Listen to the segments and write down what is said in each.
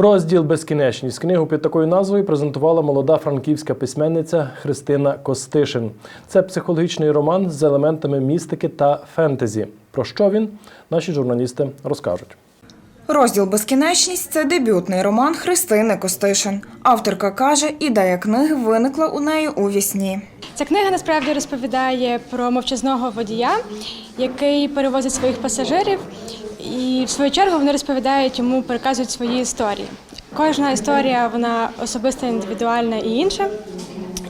Розділ Безкінечність книгу під такою назвою презентувала молода франківська письменниця Христина Костишин. Це психологічний роман з елементами містики та фентезі. Про що він? Наші журналісти розкажуть. Розділ Безкінечність це дебютний роман Христини Костишин. Авторка каже, ідея книги виникла у неї у вісні. Ця книга насправді розповідає про мовчазного водія, який перевозить своїх пасажирів, і в свою чергу вони розповідають йому, переказують свої історії. Кожна історія вона особиста, індивідуальна і інша.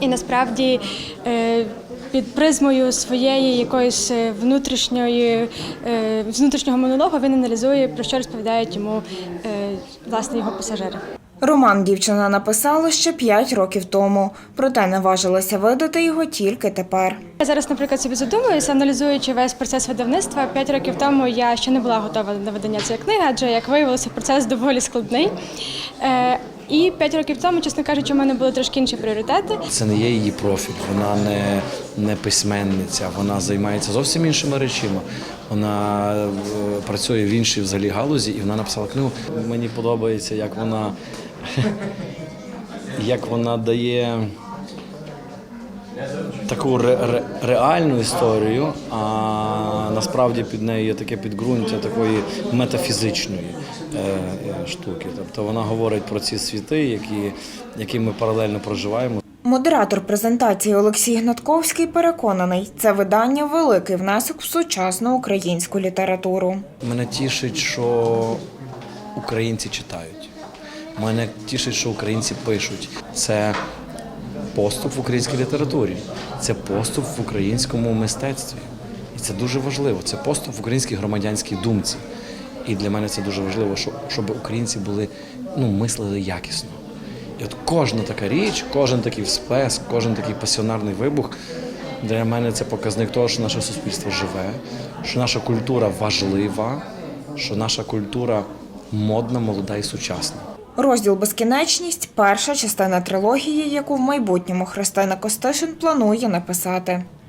І насправді е, під призмою своєї якоїсь е, внутрішньої е, внутрішнього монологу він аналізує, про що розповідають йому власне його пасажири. Роман дівчина написала ще п'ять років тому, проте наважилася видати його тільки тепер. Я зараз, наприклад, собі задумуюся, аналізуючи весь процес видавництва. П'ять років тому я ще не була готова на видання цієї книги, адже як виявилося, процес доволі складний. Е, і п'ять років тому, чесно кажучи, у мене були трошки інші пріоритети. Це не є її профіль, вона не, не письменниця, вона займається зовсім іншими речами. Вона е, працює в іншій взагалі галузі, і вона написала книгу. Мені подобається, як вона, як вона дає таку ре, ре, реальну історію, а насправді під нею є таке підґрунтя такої метафізичної е, е, штуки. Тобто вона говорить про ці світи, які, які ми паралельно проживаємо. Модератор презентації Олексій Гнатковський переконаний, це видання великий внесок в сучасну українську літературу. Мене тішить, що українці читають. Мене тішить, що українці пишуть. Це поступ в українській літературі, це поступ в українському мистецтві. І це дуже важливо. Це поступ в українській громадянській думці. І для мене це дуже важливо, щоб, українці були ну, мислили якісно. І от кожна така річ, кожен такий всплеск, кожен такий пасіонарний вибух для мене це показник того, що наше суспільство живе, що наша культура важлива, що наша культура модна, молода і сучасна. Розділ Безкінечність перша частина трилогії, яку в майбутньому Христина Костишин планує написати.